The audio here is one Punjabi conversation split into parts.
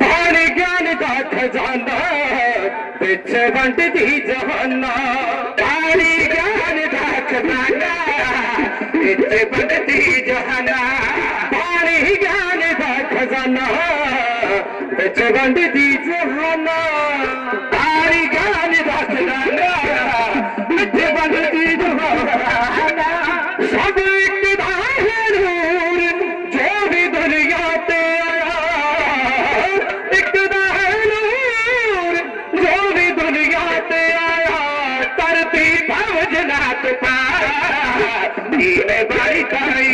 ਹਰ ਗਿਆਨ ਦਾ ਖਜ਼ਾਨਾ ਪਿੱਛੇ ਵੰਡਦੀ ਜਹਾਨਾ ਹਰ ਗਿਆਨ ਦਾ ਖਜ਼ਾਨਾ, ਪਿੱਛੇ ਵੰਡਦੀ ਜਹਾਨਾ ਹਰ ਗਿਆਨ ਦਾ ਖਜ਼ਾਨਾ, ਪਿੱਛੇ ਵੰਡਦੀ ਜਹਾਨਾ ਹਰ ਗਿਆਨ ਦਾ ਖਜ਼ਾਨਾ, ਪਿੱਛੇ ਵੰਡਦੀ தாய் காரை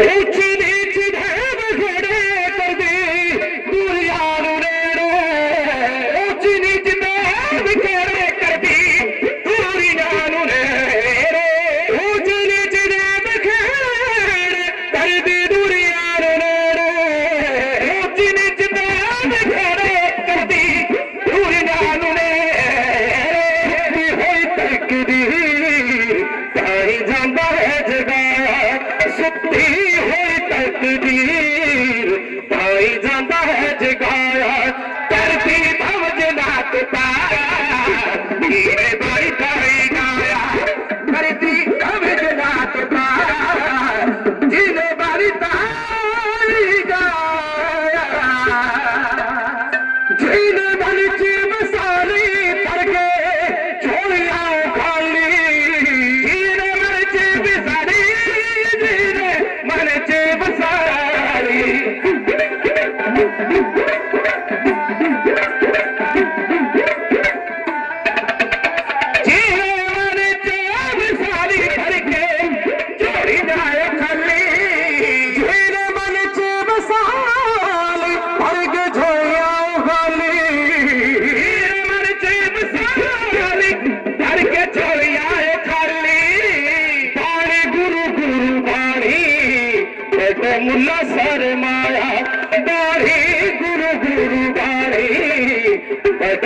جيب گهڙي ڪڏي دريارو सकती है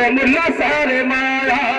রবিল্লা সারে মায়া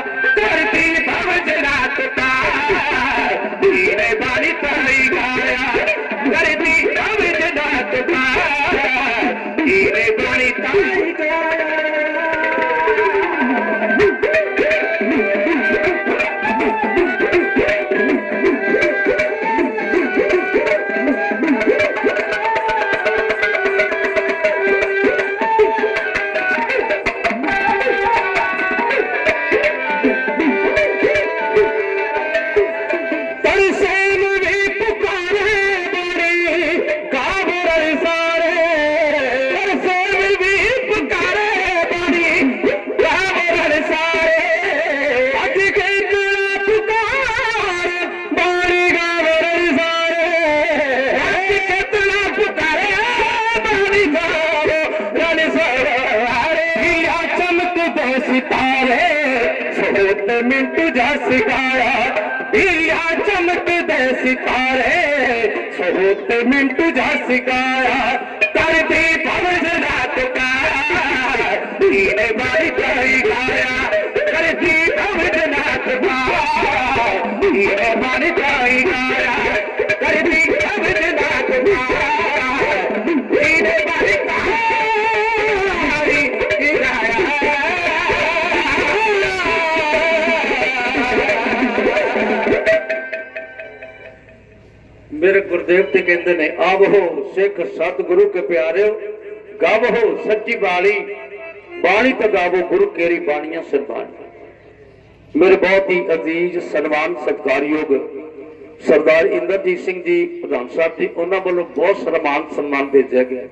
ਚਮਕਦੇ ਸਿਤਾਰੇ ਸੋਤ ਮਿੰਟ ਜਸ ਗਾਇਆ ਹੀਰਾ ਚਮਕਦੇ ਸਿਤਾਰੇ ਸੋਤ ਮਿੰਟ ਜਸ ਗਾਇਆ ਕਰਦੀ ਭਵਜ ਰਾਤ ਕਾ ਗੁਰਦੇਵ ਤੇ ਕਹਿੰਦੇ ਨੇ ਆਵੋ ਸਿੱਖ ਸਤਿਗੁਰੂ ਕੇ ਪਿਆਰਿਓ, ਗਾਵੋ ਸੱਚੀ ਬਾਣੀ ਬਾਣੀ ਤਾਂ ਗਾਵੋ ਗੁਰੂ ਕੇਰੀ ਬਾਣੀਆਂ ਸਰਬਾਣੀ ਮੇਰੇ ਬਹੁਤ ਹੀ ਅਜ਼ੀਜ਼ ਸਨਮਾਨ ਸਤਿਕਾਰਯੋਗ ਸਰਦਾਰ ਇੰਦਰਜੀਤ ਸਿੰਘ ਜੀ, ਪ੍ਰਧਾਨ ਸਾਹਿਬ ਜੀ, ਉਹਨਾਂ ਵੱਲੋਂ ਬਹੁਤ ਸਨਮਾਨ ਸਨਮਾਨ ਭੇਜਿਆ ਗਿਆ